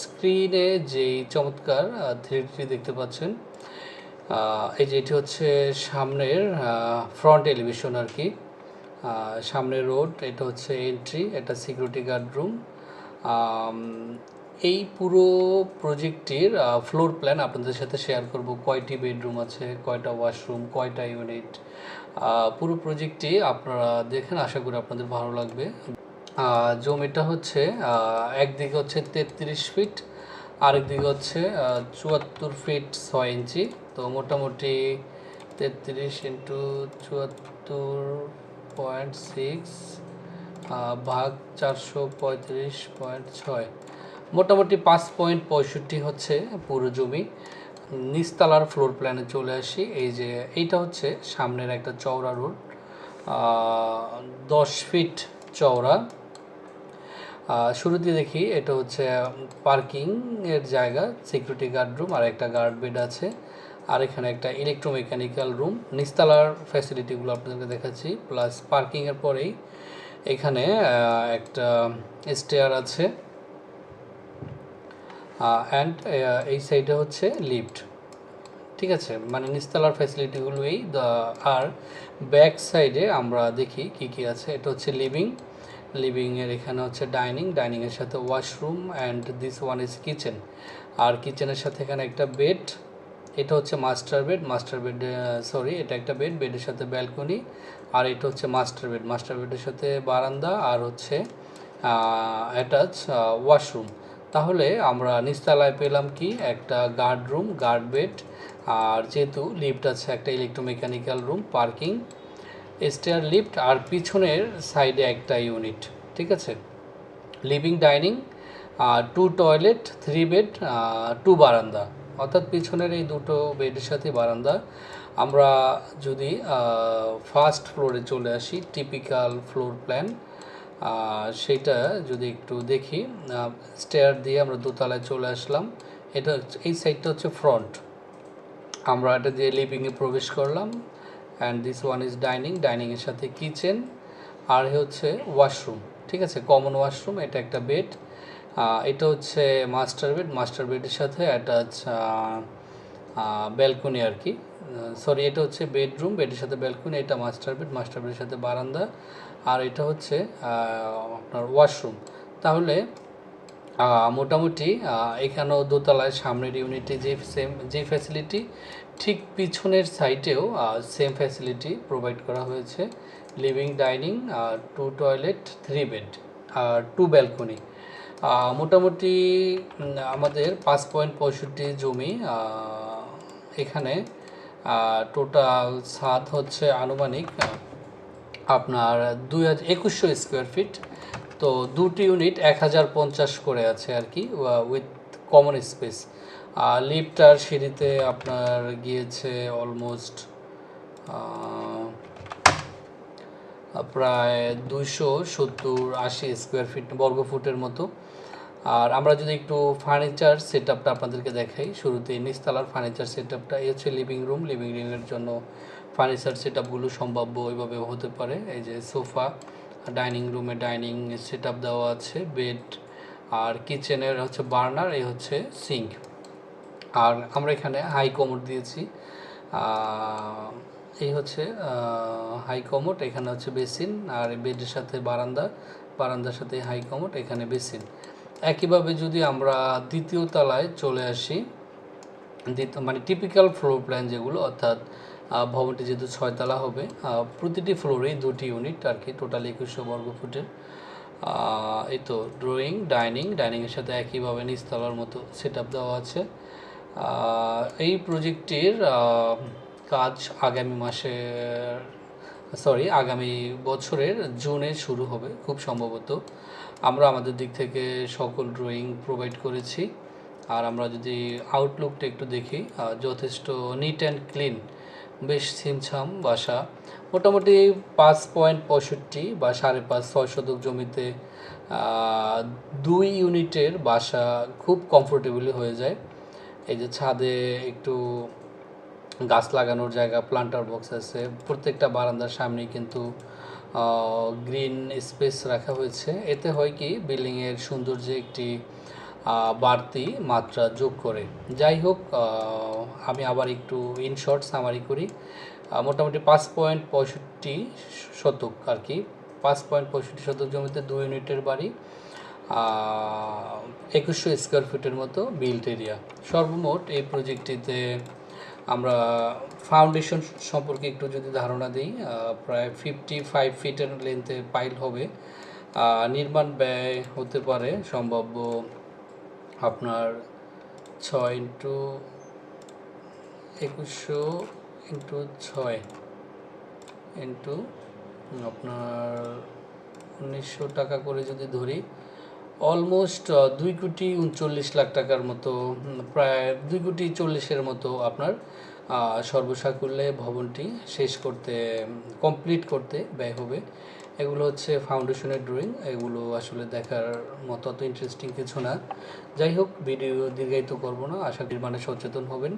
স্ক্রিনে যেই চমৎকার থ্রিডি দেখতে পাচ্ছেন এই যে এটি হচ্ছে সামনের ফ্রন্ট এলিভেশন আর কি। সামনের রোড এটা হচ্ছে এন্ট্রি এটা সিকিউরিটি গার্ড রুম এই পুরো প্রজেক্টটির ফ্লোর প্ল্যান আপনাদের সাথে শেয়ার করব। কয়টি বেডরুম আছে, কয়টা ওয়াশরুম কয়টা ইউনিট পুরো প্রজেক্টটি আপনারা দেখেন, আশা করি আপনাদের ভালো লাগবে। জমিটা হচ্ছে একদিকে হচ্ছে তেত্রিশ ফিট, আরেকদিকে হচ্ছে চুয়াত্তর ফিট ছয় ইঞ্চি। তো মোটামুটি তেত্রিশ ইন্টু চুয়াত্তর পয়েন্ট সিক্স ভাগ চারশো পঁয়ত্রিশ পয়েন্ট ছয়। মোটামুটি পাঁচ পয়েন্ট পঁয়ষট্টি হচ্ছে পুরো জমি। নিচতলার ফ্লোর প্ল্যানে চলে আসি, এই যে এইটা হচ্ছে সামনের একটা চওড়া রোড। দশ ফিট চওড়া। শুরুতে দেখি এটা হচ্ছে পার্কিং এর জায়গা সিকিউরিটি গার্ড রুম আর একটা গার্ড বেড আছে। আর এখানে একটা ইলেকট্রোমেকানিক্যাল রুম নিস্তালার ফ্যাসিলিটিগুলো আপনাদেরকে দেখাচ্ছি প্লাস পার্কিংয়ের পরেই এখানে একটা স্টেয়ার আছে। অ্যান্ড এই সাইডে হচ্ছে লিফট ঠিক আছে? মানে নিস্তালার ফ্যাসিলিটিগুলোই আর ব্যাক সাইডে আমরা দেখি কি কি আছে। এটা হচ্ছে লিভিং লিভিংয়ের এখানে হচ্ছে ডাইনিং ডাইনিংয়ের সাথে washroom and this one is kitchen আর কিচেনের সাথে এখানে একটা বেড এটা হচ্ছে master bed master bed sorry এটা একটা বেড বেডের সাথে ব্যালকনি আর এটা হচ্ছে মাস্টার বেড মাস্টার বেডের সাথে বারান্দা, আর হচ্ছে অ্যাটাচ ওয়াশরুম তাহলে আমরা নিচতলায় পেলাম কি? একটা গার্ড রুম গার্ড বেড আর যেহেতু লিফট আছে, একটা electromechanical room parking stair lift আর পিছনের সাইডে একটা ইউনিট ঠিক আছে? Living dining two toilet three bed two বারান্দা। অর্থাৎ পিছনের এই দুটো বেডের সাথে বারান্দা। আমরা যদি ফার্স্ট ফ্লোরে চলে আসি টিপিক্যাল ফ্লোর প্ল্যান সেটা যদি একটু দেখি স্টেয়ার দিয়ে আমরা দোতলায় চলে আসলাম। এটা এই সাইডটা হচ্ছে ফ্রন্ট আমরা এটা দিয়ে লিভিংয়ে প্রবেশ করলাম। And this one is dining ডাইনিংয়ের সাথে কিচেন আর হচ্ছে ওয়াশরুম ঠিক আছে? কমন ওয়াশরুম এটা একটা বেড এটা হচ্ছে মাস্টার বেড মাস্টার বেডের সাথে অ্যাটাচ ব্যালকনি আর কি। সরি এটা হচ্ছে বেডরুম বেডের সাথে ব্যালকনি এটা মাস্টার বেড মাস্টার বেডের সাথে বারান্দা। আর এটা হচ্ছে আপনার ওয়াশরুম তাহলে মোটামুটি এখানেও দোতলায় সামনের ইউনিটে যে সেম যে ফ্যাসিলিটি ঠিক পিছনের সাইডেও সেম ফ্যাসিলিটি প্রোভাইড করা হয়েছে। Living dining two toilet three bed আর টু ব্যালকনি মোটামুটি আমাদের পাঁচ পয়েন্ট পঁয়ষট্টি জমি এখানে টোটাল ছাদ হচ্ছে আনুমানিক আপনার দুই হাজার একুশশো স্কোয়ার ফিট তো দুটি ইউনিট এক হাজার পঞ্চাশ করে আছে আর কি উইথ কমন স্পেস লিফট সিঁড়িতে আপনার গিয়েছে অলমোস্ট প্রায় দুইশো সত্তর আশি স্কোয়ার ফিট বর্গ ফুটের মতো। আর আমরা যদি একটু ফার্নিচার সেট আপটা আপনাদেরকে দেখাই শুরুতে নিচতলার ফার্নিচার সেট আপটা এই হচ্ছে লিভিং রুম লিভিং রুমের জন্য ফার্নিচার সেট আপগুলো সম্ভাব্য ওইভাবে হতে পারে। এই যে সোফা ডাইনিং রুমে ডাইনিং সেট আপ দেওয়া আছে বেড আর কিচেনের হচ্ছে বার্নার এই হচ্ছে সিঙ্ক আর আমরা এখানে হাই কমোড দিয়েছি। এই হচ্ছে হাই কমোড এখানে হচ্ছে বেসিন আর বেডের সাথে বারান্দা। বারান্দার সাথে হাই কমোড এখানে বেসিন একইভাবে যদি আমরা দ্বিতীয় তলায় চলে আসি দ্বিতীয় মানে টিপিক্যাল ফ্লোর প্ল্যান যেগুলো, অর্থাৎ ভবনটি যেহেতু ছয়তলা হবে প্রতিটি ফ্লোরেই দুটি ইউনিট আর কি টোটাল একুশশো বর্গ ফুটের। এই তো ড্রয়িং ডাইনিং ডাইনিংয়ের সাথে একইভাবে নিচতলার মতো সেট দেওয়া আছে। এই প্রজেক্টটির আহ, কাজ আগামী মাসে সরি আগামী বছরের জুনে শুরু হবে খুব সম্ভবত। আমরা আমাদের দিক থেকে সকল ড্রয়িং প্রোভাইড করেছি। আর আমরা যদি আউটলুকটা একটু দেখি যথেষ্ট নিট অ্যান্ড ক্লিন বেশ ছিমছাম বাসা। মোটামুটি পাঁচ পয়েন্ট পঁয়ষট্টি বা সাড়ে পাঁচ ছয় শতক জমিতে দুই ইউনিটের বাসা খুব কমফোর্টেবলি হয়ে যায়। এই যে ছাদে একটু গাছ লাগানোর জায়গা প্লান্টার বক্স আছে। প্রত্যেকটা বারান্দার সামনে কিন্তু গ্রিন স্পেস রাখা হয়েছে। এতে হয় কি বিল্ডিংয়ের সৌন্দর্যে একটি বাড়তি মাত্রা যোগ করে। যাই হোক আমি আবার একটু ইন শর্ট সামারি করি। মোটামুটি পাঁচ পয়েন্ট পঁয়ষট্টি শতক আর কি। পাঁচ পয়েন্ট পঁয়ষট্টি শতক জমিতে দুই ইউনিটের বাড়ি। একুশশো স্কোয়ার ফিটের মতো বিল্ট এরিয়া সর্বমোট এই প্রজেক্টটিতে আমরা ফাউন্ডেশন সম্পর্কে একটু যদি ধারণা দিই প্রায় ফিফটি ফাইভ ফিটের লেন্থে পাইল হবে নির্মাণ ব্যয় হতে পারে সম্ভাব্য আপনার ছয় ইন্টু একুশশো ইন্টু ছয় ইন্টু আপনার উনিশশো টাকা করে যদি ধরি অলমোস্ট দুই কোটি উনচল্লিশ লাখ টাকার মতো প্রায় দুই কোটি চল্লিশের মতো আপনার সর্বসাকুল্যে ভবনটি শেষ করতে কমপ্লিট করতে ব্যয় হবে। এগুলো হচ্ছে ফাউন্ডেশনের ড্রয়িং এগুলো আসলে দেখার মতো অত ইন্টারেস্টিং কিছু না। যাই হোক ভিডিও দীর্ঘায়িত করব না, আশা করি মানে সচেতন হবেন।